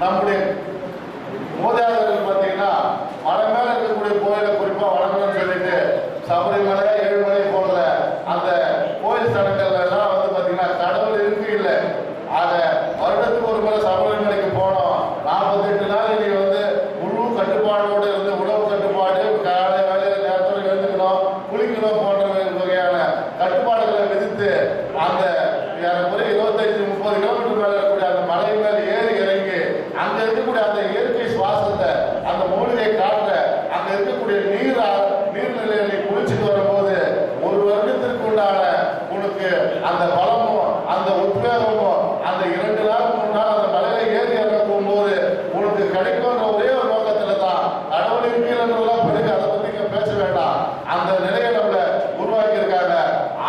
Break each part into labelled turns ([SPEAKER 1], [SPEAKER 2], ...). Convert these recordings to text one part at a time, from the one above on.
[SPEAKER 1] நம்முடைய மூதாதையர்கள் பார்த்தீங்கன்னா மலை மேல இருக்கக்கூடிய கோயிலை குறிப்பா வணங்கணும்னு சொல்லிட்டு சபரிமலை ஏழுமலை போன்ற அந்த கோயில் சடங்குகள் எல்லாம் வந்து பாத்தீங்கன்னா கடவுள் இருக்கு இல்லை. ஆக வருடத்துக்கு ஒரு முறை சபரிமலைக்கு போனோம். நாற்பத்தெட்டு நாள் இன்னைக்கு வந்து முழு கட்டுப்பாடோடு இருந்து உணவு கட்டுப்பாடு காலை வேலையில நேரத்தில் எழுந்துக்கணும் குளிக்கணும் போன்ற வகையான கட்டுப்பாடுகளை விதித்து அந்த ஏறக்குறைய இருபத்தைந்து முப்பது கிலோமீட்டர் மேல மேல ஏறி இறங்கி அங்க இருக்கக்கூடிய அந்த இயற்கை சுவாசத்தை அந்த மூலிகை காற்ற அங்க இருக்கக்கூடிய நீர் நீர்நிலைகளை குளிச்சுட்டு வரும்போது ஒரு வருடத்திற்கு உண்டான உனக்கு அந்த பலமும் அந்த உத்வேகமும் அந்த இரண்டு நாள் மூணு நாள் அந்த மலையில ஏறி இறங்க போகும்போது உனக்கு கிடைக்கும் ஒரே ஒரு நோக்கத்துல தான் கடவுள் இருக்கீங்கன்றதெல்லாம் பிறகு அதை பத்தி பேச வேண்டாம். அந்த நிலையை நம்மள உருவாக்கி இருக்காங்க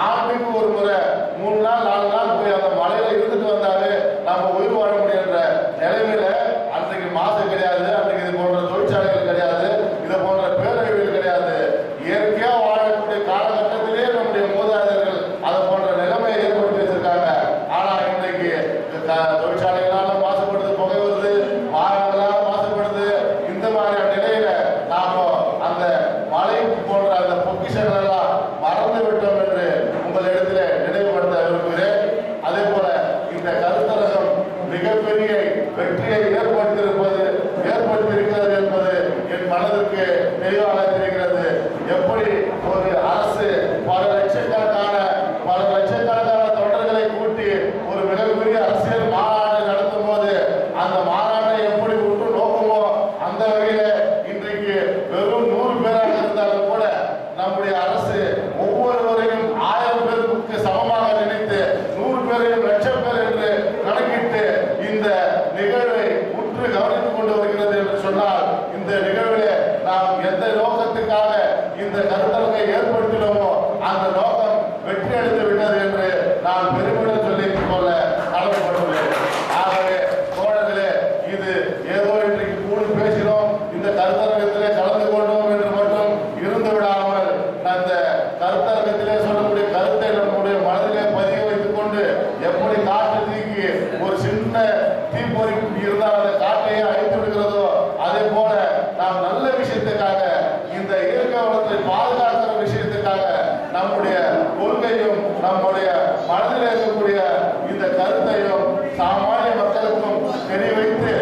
[SPEAKER 1] ஆண்டுக்கு ஒரு முறை மூணு நாள் நாலு நாள் போய் அந்த மலையில இருந்துட்டு வந்தாலே நம்ம உயிர் வாழ முடியுன்ற நிலைமையில மிகப்பெரிய வெற்றியை ஏற்படுத்தியிருப்பது ஏற்படுத்தியிருக்கிறது என்பது என் மனதிற்கு தெளிவாக தெரிகிறது எப்படி ஒரு நிகழ்வை உற்று கவனித்துக் கொண்டு வருகிறது என்று சொன்னால் இந்த நிகழ்வில் நாம் எந்த நோக்கத்துக்காக இந்த கருத்தரங்கை ஏற்படுத்தினோமோ அந்த நோக்கம் இருந்தால் அந்த காட்டையே அழித்து விடுகிறதோ அதே போல நாம் நல்ல விஷயத்துக்காக இந்த இயற்கை வளத்தை பாதுகாக்கிற விஷயத்துக்காக நம்முடைய கொள்கையும் நம்முடைய மனதில் இருக்கக்கூடிய இந்த கருத்தையும் சாமானிய மக்களுக்கும் தெரிய வைத்து